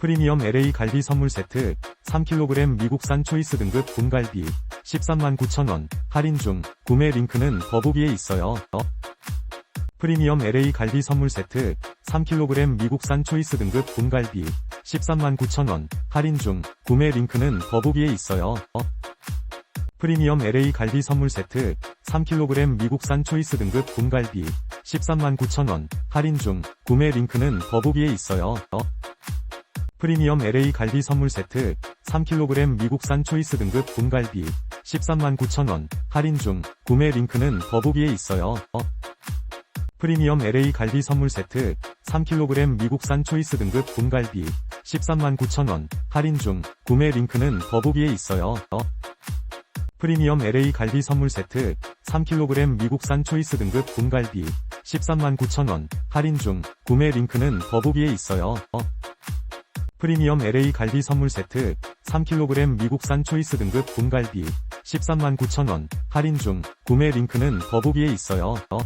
프리미엄 LA 갈비 선물 세트 3kg 미국산 초이스 등급 분갈비 13만 9천원 할인 중 구매 링크는 더보기에 있어요. 어? 프리미엄 LA 갈비 선물 세트 3kg 미국산 초이스 등급 분갈비 13만 9천원 할인 중 구매 링크는 더보기에 있어요. 어? 프리미엄 LA 갈비 선물 세트 3kg 미국산 초이스 등급 분갈비 13만 9천원 할인 중 구매 링크는 더보기에 있어요. 어? 프리미엄 LA 갈비 선물 세트 3kg 미국산 초이스 등급 분갈비 13만 9천원 할인 중 구매 링크는 더보기에 있어요. 어? 프리미엄 LA 갈비 선물 세트 3kg 미국산 초이스 등급 분갈비 13만 9천원 할인 중 구매 링크는 더보기에 있어요. 어? 프리미엄 LA 갈비 선물 세트 3kg 미국산 초이스 등급 분갈비 13만 9천원 할인 중 구매 링크는 더보기에 있어요. 어? 프리미엄 LA 갈비 선물 세트 3kg 미국산 초이스 등급 분갈비 13만 9천원 할인 중 구매 링크는 더보기에 있어요. 어?